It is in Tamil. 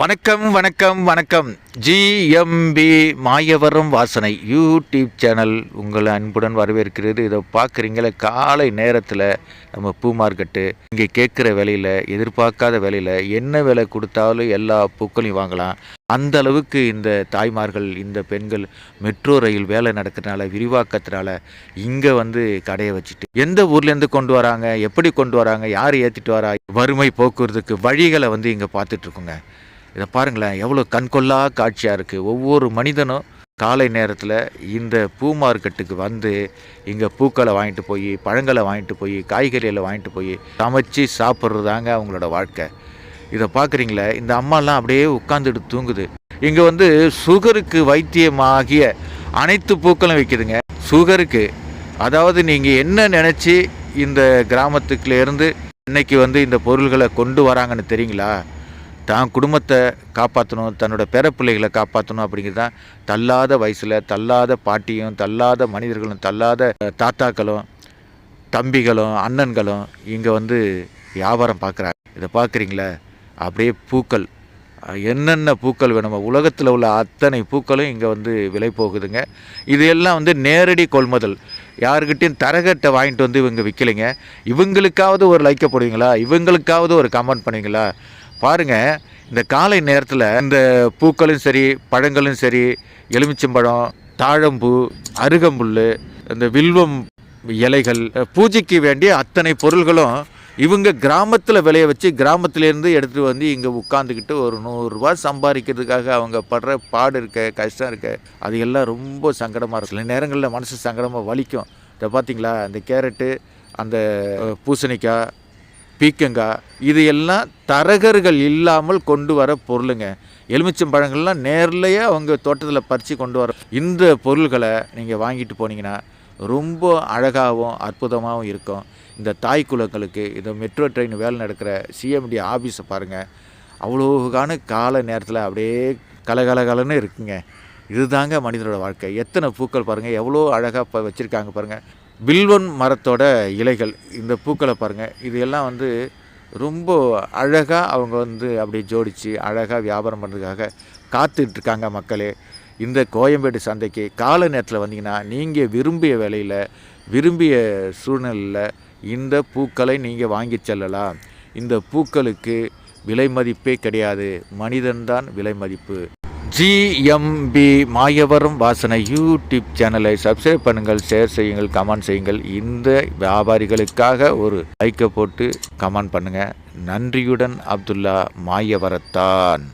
வணக்கம் வணக்கம் வணக்கம். ஜிஎம்பி மாயவரம் வாசனை யூடியூப் சேனல் உங்களை அன்புடன் வரவேற்கிறது. இதை பார்க்குறீங்களே காலை நேரத்தில் நம்ம பூ மார்க்கெட்டு இங்கே கேட்குற விலையில் எதிர்பார்க்காத விலையில் என்ன விலை கொடுத்தாலும் எல்லா பூக்களையும் வாங்கலாம். அந்த அளவுக்கு இந்த தாய்மார்கள் இந்த பெண்கள் மெட்ரோ ரயில் வேலை நடக்கிறதுனால விரிவாக்கத்தினால இங்கே வந்து கடையை வச்சுட்டு எந்த ஊர்லேருந்து கொண்டு வராங்க எப்படி கொண்டு வராங்க யார் ஏற்றிட்டு வரா வறுமை போக்குவரத்துக்கு வழிகளை வந்து இங்கே பார்த்துட்ருக்கோங்க இதை பாருங்களேன் எவ்வளோ கண்கொள்ளா காட்சியாக இருக்குது ஒவ்வொரு மனிதனும் காலை நேரத்தில் இந்த பூ மார்க்கெட்டுக்கு வந்து இங்கே பூக்களை வாங்கிட்டு போய் பழங்களை வாங்கிட்டு போய் காய்கறிகளை வாங்கிட்டு போய் சமைச்சு சாப்பிட்றது தாங்க அவங்களோட வாழ்க்கை. இதை பார்க்குறீங்களே இந்த அம்மாலாம் அப்படியே உட்காந்துட்டு தூங்குது. இங்கே வந்து சுகருக்கு வைத்தியமாகிய அனைத்து பூக்களும் விற்கிதுங்க சுகருக்கு. அதாவது நீங்கள் என்ன நினச்சி இந்த கிராமத்துக்குள்ளேருந்து இன்னைக்கு வந்து இந்த பொருள்களை கொண்டு வராங்கன்னு தெரியுங்களா? தான் குடும்பத்தை காப்பாற்றணும் தன்னோட பேர பிள்ளைகளை காப்பாற்றணும் அப்படிங்கிறது தான் தள்ளாத வயசில் தள்ளாத பாட்டியும் தள்ளாத மனிதர்களும் தள்ளாத தாத்தாக்களும் தம்பிகளும் அண்ணன்களும் இங்கே வந்து வியாபாரம் பார்க்குறாங்க. இதை பார்க்குறீங்களே? அப்படியே பூக்கள். என்னென்ன பூக்கள் வேணுமோ உலகத்தில் உள்ள அத்தனை பூக்களும் இங்கே வந்து விலை போகுதுங்க. இது எல்லாம் வந்து நேரடி கொள்முதல். யாருக்கிட்டையும் தரகட்டை வாங்கிட்டு வந்து இவங்க விற்கலைங்க இவங்களுக்காவது ஒரு லைக்கப்படுவீங்களா இவங்களுக்காவது ஒரு கமெண்ட் பண்ணுவீங்களா? பாருங்க இந்த காலை நேரத்தில் இந்த பூக்களும் சரி பழங்களும் சரி எலுமிச்சம்பழம் தாழம்பூ அருகம்புல் இந்த வில்வம் இலைகள் பூஜைக்கு வேண்டிய அத்தனை பொருள்களும் இவங்க கிராமத்தில் விளைய வச்சு கிராமத்திலேருந்து எடுத்துகிட்டு வந்து இங்கே உட்காந்துக்கிட்டு ஒரு நூறுரூவா சம்பாதிக்கிறதுக்காக அவங்க படுற பாடு இருக்க கஷ்டம் இருக்க அது எல்லாம் ரொம்ப சங்கடமாக இருக்கும். சில நேரங்களில் மனசு சங்கடமாக வலிக்கும். இதை பார்த்தீங்களா அந்த கேரட்டு அந்த பூசணிக்காய் பீக்கங்காய் இது எல்லாம் தரகர்கள் இல்லாமல் கொண்டு வர பொருளுங்க. எலுமிச்சம் பழங்கள்லாம் நேர்லையே அவங்க தோட்டத்தில் பறித்து கொண்டு வர இந்த பொருள்களை நீங்கள் வாங்கிட்டு போனீங்கன்னா ரொம்ப அழகாகவும் அற்புதமாகவும் இருக்கும். இந்த தாய் குலங்களுக்கு இந்த மெட்ரோ ட்ரெயின் வேலை நடக்கிற சிஎம்டி ஆஃபீஸை பாருங்கள் அவ்வளோகான கால நேரத்தில் அப்படியே கலகலகலன்னு இருக்குங்க. இதுதாங்க மனிதனோட வாழ்க்கை. எத்தனை பூக்கள் பாருங்கள் எவ்வளோ அழகாக இப்போ வச்சுருக்காங்க பாருங்கள் வில்வன் மரத்தோட இலைகள் இந்த பூக்களை பாருங்கள் இது எல்லாம் வந்து ரொம்ப அழகாக அவங்க வந்து அப்படியே ஜோடித்து அழகாக வியாபாரம் பண்ணுறதுக்காக காத்துட்ருக்காங்க மக்களே. இந்த கோயம்பேடு சந்தைக்கு காலை நேரத்தில் வந்தீங்கன்னா நீங்கள் விரும்பிய விலையில் விரும்பிய சூழ்நிலையில் இந்த பூக்களை நீங்கள் வாங்கி செல்லலாம். இந்த பூக்களுக்கு விலை மதிப்பே கிடையாது. மனிதன்தான் விலை மதிப்பு. ஜிஎம்பி மாயவரம் வாசனை யூடியூப் சேனலை சப்ஸ்கிரைப் பண்ணுங்கள் ஷேர் செய்யுங்கள் கமெண்ட் செய்யுங்கள். இந்த வியாபாரிகளுக்காக ஒரு லைக்கை போட்டு கமெண்ட் பண்ணுங்கள் நன்றியுடன் அப்துல்லா மாயவரத்தான்.